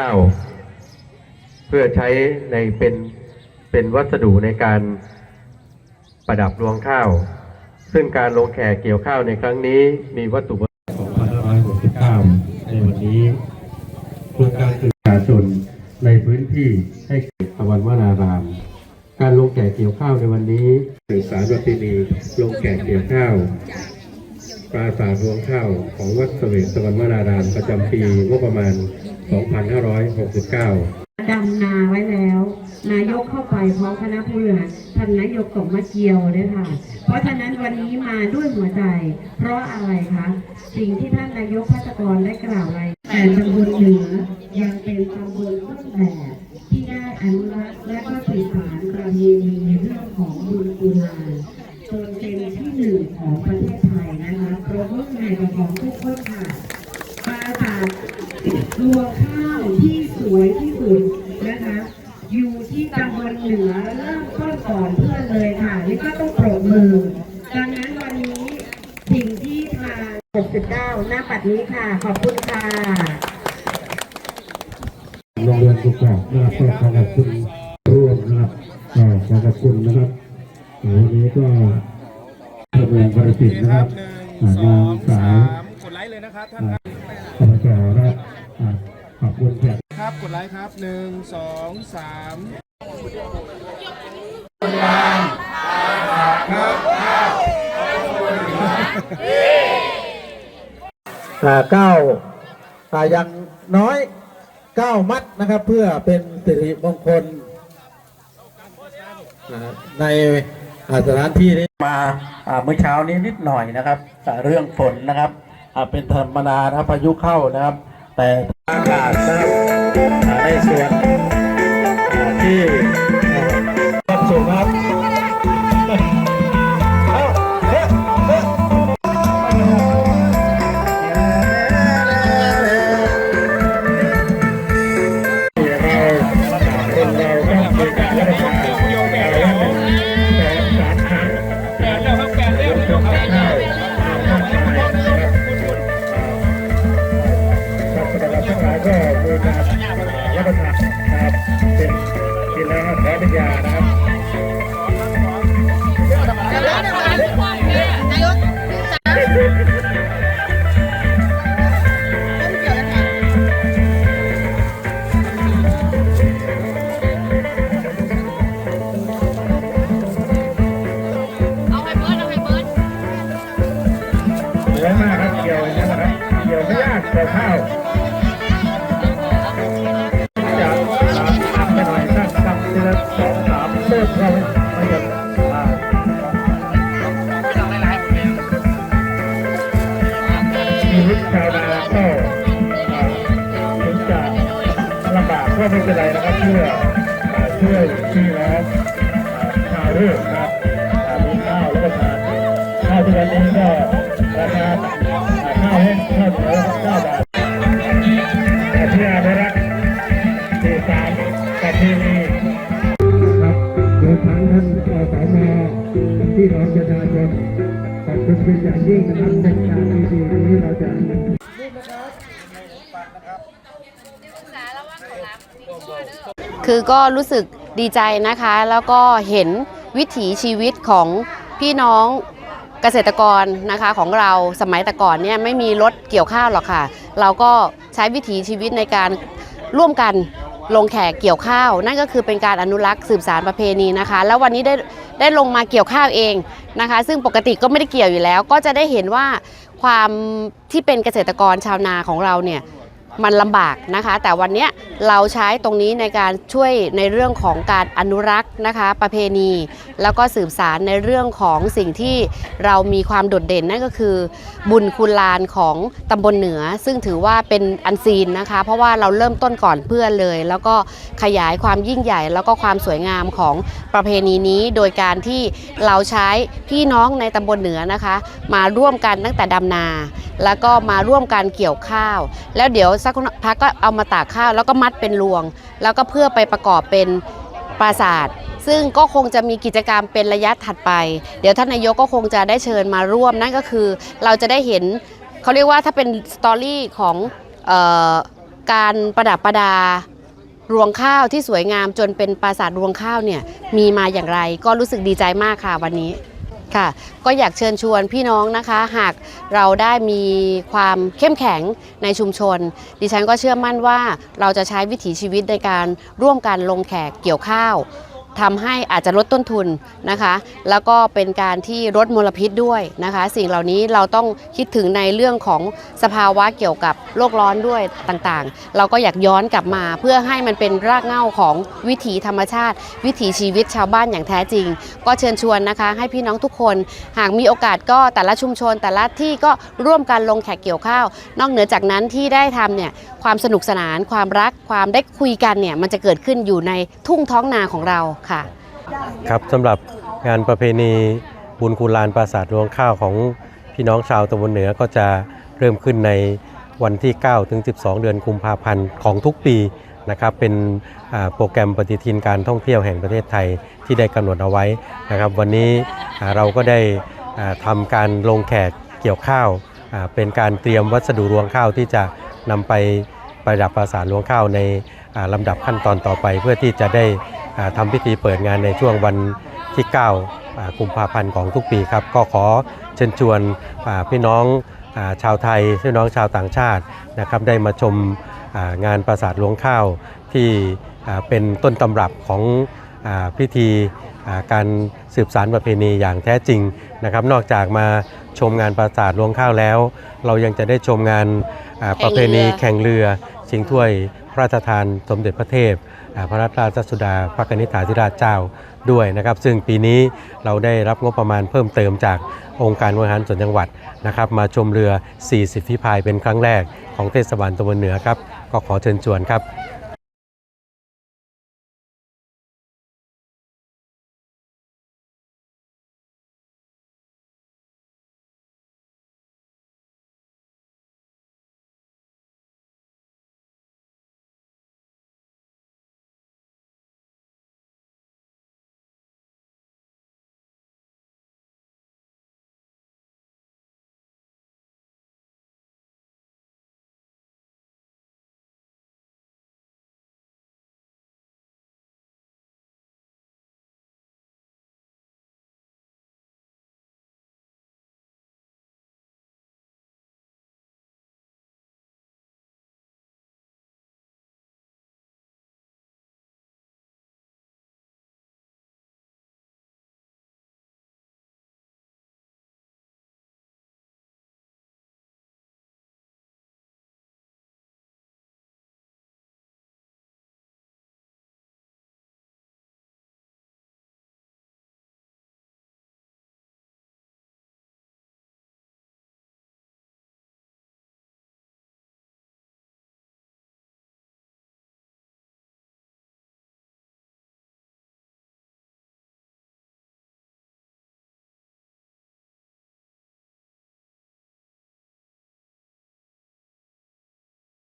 ข้าว เพื่อใช้ในเป็นเป็นวัสดุในการประดับรวงข้าว ซึ่งการลงแขกเกี่ยวข้าวในครั้งนี้มีวัตถุประสงค์2569 ในวันนี้โครงการสื่อปรชนในพื้นที่ให้เกิดตะวันวนาราม การลงแขกเกี่ยวข้าวในวันนี้สื่อสารประเพณีลงแขกเกี่ยวข้าวปราสาทรวงข้าวของวัดเสวตสวรรณวนารามประจำปีงบประมาณ2569 ดำนาไว้แล้ว นายกเข้าไปพร้อมคณะผู้บริหารท่านนายกส่งมาเกียวเลยค่ะ เพราะฉะนั้นวันนี้มาด้วยหัวใจ เพราะอะไรคะ สิ่งที่ท่านนายกพัฒกรได้กล่าวไว้แต่ตำบลเหนือยังเป็นตำบลต้นแบบที่ได้อนุรักษ์และก็สืบสานประเพณีในเรื่องของบุญกุลาจนเป็นที่หนึ่งของประเทศไทยนะคะโปรโมทในกระของทุกคนค่ะ ปราสาทรวงข้าวที่สวยที่สุดนะคะ อยู่ที่ตำบล เหนือเริ่มต้นก่อนเพื่อนเลยค่ะนี่ก็ต้องปรบมือ ดังนั้นวันนี้สิ่งที่ทาง 69 หน้าปัดนี้ค่ะ ขอบคุณค่ะโรงเรียนสุขภาพนะครับก็ขอขอบคุณร่วมนะครับก็ขอขอบคุณนะครับอ่าวันนี้ก็ทำงานประสิทธิ์นะครับอ่านางสาวกดไลค์เลยนะครับท่านอ่าครับอบจนะครับอ่าขอบคุณแขกครับกดไลค์ครับหนึ่งสองสามอ่า เก้าอย่างน้อยเก้ามัดนะครับ เพื่อเป็นสิริมงคลในสถานที่นี้มาเมื่อเช้านี้นิดหน่อยนะครับเรื่องฝนนะครับเป็นธรรมดานะพายุเข้านะครับ แต่อากาศนะครับในส่วน ที่อ่าความสูงครับ สวยมากครับเกี่ยวอย่างนี้นะครับเกี่ยวไม่ยากแต่ข้าวจะทำไปหน่อยสักทำทีละสองสามเริ่มเข้าไปกันอ่าชีวิตชาวนาก็ถึงจะลำบากก็ไม่เป็นไรนะครับเพื่ออ่าช่วยพี่น้องอ่าชาวเรื่องนะครับ ข้าวทุกวันนี้ก็ราคาข้าวแห้งข้าวเหนียวเก้าบาทเพื่ออนุรักษ์สื่อสารประเพณีครับโดยทางท่านอสมที่น้องประชาชนขอบคุณเป็นอย่างยิ่งนะครับในการดีๆนี้เราจะคือก็รู้สึกดีใจนะคะ แล้วก็เห็นวิถีชีวิตของพี่น้อง เกษตรกรนะคะของเราสมัยแต่ก่อนเนี่ยไม่มีรถเกี่ยวข้าวหรอกค่ะ เราก็ใช้วิถีชีวิตในการร่วมกันลงแขกเกี่ยวข้าว นั่นก็คือเป็นการอนุรักษ์สืบสารประเพณีนะคะ แล้ววันนี้ได้ได้ลงมาเกี่ยวข้าวเองนะคะ ซึ่งปกติก็ไม่ได้เกี่ยวอยู่แล้ว ก็จะได้เห็นว่าความที่เป็นเกษตรกรชาวนาของเราเนี่ย มันลำบากนะคะ แต่วันนี้เราใช้ตรงนี้ในการช่วยในเรื่องของการอนุรักษ์นะคะ ประเพณี แล้วก็สืบสารในเรื่องของสิ่งที่เรามีความโดดเด่นนั่นก็คือ บุญคุณลานของตำบลเหนือ ซึ่งถือว่าเป็นอันซีนนะคะ เพราะว่าเราเริ่มต้นก่อนเพื่อนเลย แล้วก็ขยายความยิ่งใหญ่ แล้วก็ความสวยงามของประเพณีนี้ โดยการที่เราใช้พี่น้องในตำบลเหนือนะคะ มาร่วมกันตั้งแต่ดำนา แล้วก็มาร่วมกันเกี่ยวข้าว แล้วเดี๋ยวสักพักก็เอามาตากข้าว แล้วก็มัดเป็นรวง แล้วก็เพื่อไปประกอบเป็นปราสาทซึ่งก็คงจะมีกิจกรรมเป็นระยะถัดไป เดี๋ยวท่านนายกก็คงจะได้เชิญมาร่วมนั่นก็คือ เราจะได้เห็นเขาเรียกว่าถ้าเป็นสตอรี่ของออการประดับประดารวงข้าวที่สวยงามจนเป็นปราสาทรวงข้าวเนี่ยมีมาอย่างไร ก็รู้สึกดีใจมากค่ะวันนี้ ค่ะ ก็อยากเชิญชวนพี่น้องนะคะ หากเราได้มีความเข้มแข็งในชุมชน ดิฉันก็เชื่อมั่นว่าเราจะใช้วิถีชีวิตในการร่วมกันลงแขกเกี่ยวข้าว ทำให้อาจจะลดต้นทุนนะคะ แล้วก็เป็นการที่ลดมลพิษด้วยนะคะ สิ่งเหล่านี้เราต้องคิดถึงในเรื่องของสภาวะเกี่ยวกับโลกร้อนด้วยต่างๆ เราก็อยากย้อนกลับมาเพื่อให้มันเป็นรากเหง้าของวิถีธรรมชาติ วิถีชีวิตชาวบ้านอย่างแท้จริง ก็เชิญชวนนะคะ ให้พี่น้องทุกคนหากมีโอกาสก็แต่ละชุมชน แต่ละที่ก็ร่วมกันลงแขกเกี่ยวข้าว นอกเหนือจากนั้นที่ได้ทำเนี่ยความสนุกสนาน ความรักความได้คุยกันเนี่ยมันจะเกิดขึ้นอยู่ในทุ่งท้องนาของเราค่ะครับสำหรับงานประเพณีบุญคุลานปราสาทรวงข้าวของพี่น้องชาวตำบลเหนือก็จะเริ่มขึ้นในวันที่ 9 ถึง 12 เดือนกุมภาพันธ์ของทุกปีนะครับเป็นโปรแกรมปฏิทินการท่องเที่ยวแห่งประเทศไทยที่ได้กำหนดเอาไว้นะครับ วันนี้เราก็ได้ทำการลงแขกเกี่ยวข้าว เป็นการเตรียมวัสดุรวงข้าวที่จะนำไปประดับปราสาทรวงข้าวใน ลำดับขั้นตอนต่อไป เพื่อที่จะได้ทำพิธีเปิดงานในช่วงวันที่9อ่ากุมภาพันธ์ของทุกปีครับ ก็ขอเชิญชวนพี่น้องอชาวไทยพี่น้องชาวต่างชาตินะครับได้มาชมางานปราสาทหลวงข้าวที่เป็นต้นตำรับของอพิธีการสืบสารประเพณีอย่างแท้จริงนะครับ นอกจากมาชมงานปราสาทหลวงข้าวแล้ว เรายังจะได้ชมงานประเพณีแข่งเรือชิงถ้วย พระราชทานสมเด็จพระเทพ พระราชสุดาพระกนิษฐาธิราชเจ้าด้วยนะครับ ซึ่งปีนี้เราได้รับงบประมาณเพิ่มเติมจากองค์การบริหารส่วนจังหวัดนะครับ มาชมเรือ 40 ฝีพายเป็นครั้งแรกของเทศบาลตะวันเหนือครับ ก็ขอเชิญชวนครับ